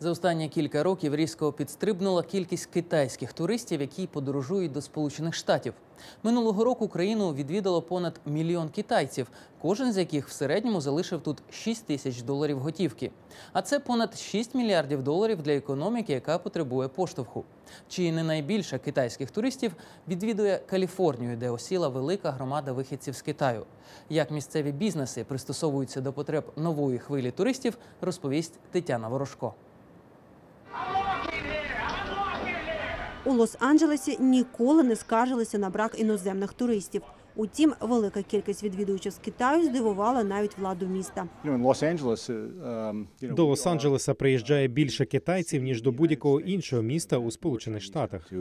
За останні кілька років різко підстрибнула кількість китайських туристів, які подорожують до Сполучених Штатів. Минулого року країну відвідало понад мільйон китайців, кожен з яких в середньому залишив тут 6 тисяч доларів готівки. А це понад 6 мільярдів доларів для економіки, яка потребує поштовху. Чи не найбільше китайських туристів відвідує Каліфорнію, де осіла велика громада вихідців з Китаю. Як місцеві бізнеси пристосовуються до потреб нової хвилі туристів, розповість Тетяна Ворожко. У Лос-Анджелесі ніколи не скаржилися на брак іноземних туристів. Утім, велика кількість відвідувачів з Китаю здивувала навіть владу міста. Uh, um, До Лос-Анджелеса приїжджає більше китайців ніж до будь-якого іншого міста у Сполучених Штатах.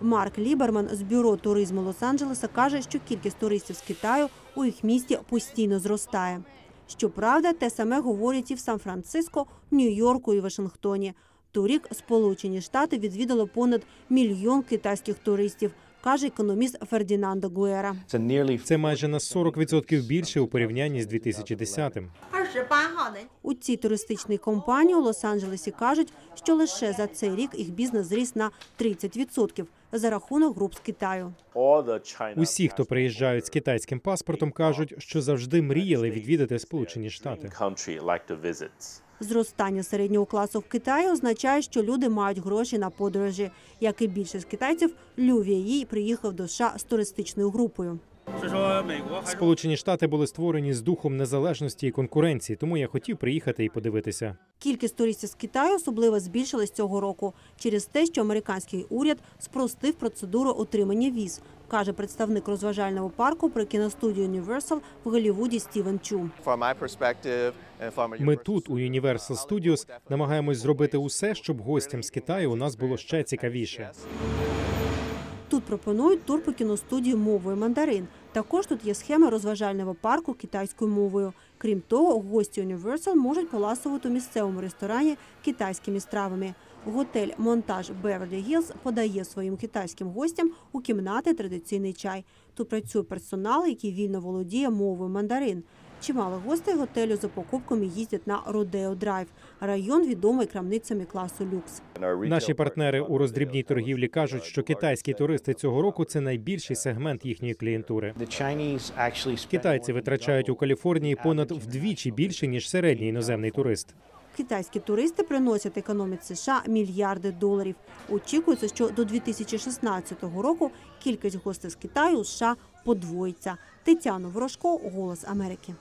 Марк Ліберман з бюро туризму Лос-Анджелеса каже, що кількість туристів з Китаю у їх місті постійно зростає. Щоправда, те саме говорять і в Сан-Франциско, Нью-Йорку і Вашингтоні. Торік Сполучені Штати відвідало понад мільйон китайських туристів, каже економіст Фердінандо Гуера. Це майже на 40% більше у порівнянні з 2010-м у цій туристичній компанії у Лос-Анджелесі кажуть, що лише за цей рік їх бізнес зріс на 30%. За рахунок груп з Китаю, усі, хто приїжджають з китайським паспортом, кажуть, що завжди мріяли відвідати Сполучені Штати. Зростання середнього класу в Китаї означає, що люди мають гроші на подорожі. Як і більшість китайців, Лю Вєї приїхав до США з туристичною групою. Сполучені Штати були створені з духом незалежності і конкуренції, тому я хотів приїхати і подивитися. Кількість туристів з Китаю особливо збільшилась цього року через те, що американський уряд спростив процедуру отримання віз, каже представник розважального парку при кіностудії Universal в Голлівуді Стівен Чу. A Ми тут, у Universal Studios, намагаємось зробити усе, щоб гостям з Китаю у нас було ще цікавіше. Тут пропонують тур по кіностудії мовою мандарин. Також тут є схема розважального парку китайською мовою. Крім того, гості Universal можуть поласувати у місцевому ресторані китайськими стравами. Готель Монтаж Беверлі Гілз подає своїм китайським гостям у кімнати традиційний чай. Тут працює персонал, який вільно володіє мовою мандарин. Чимало гостей готелю за покупками їздять на Родео Драйв, район відомий крамницями класу люкс. Наші партнери у роздрібній торгівлі кажуть, що китайські туристи цього року це найбільший сегмент їхньої клієнтури. Китайці витрачають у Каліфорнії понад вдвічі більше ніж середній іноземний турист. Китайські туристи приносять економіці США мільярди доларів. Очікується, що до 2016 року кількість гостей з Китаю США подвоїться. Тетяна Ворожко, Голос Америки.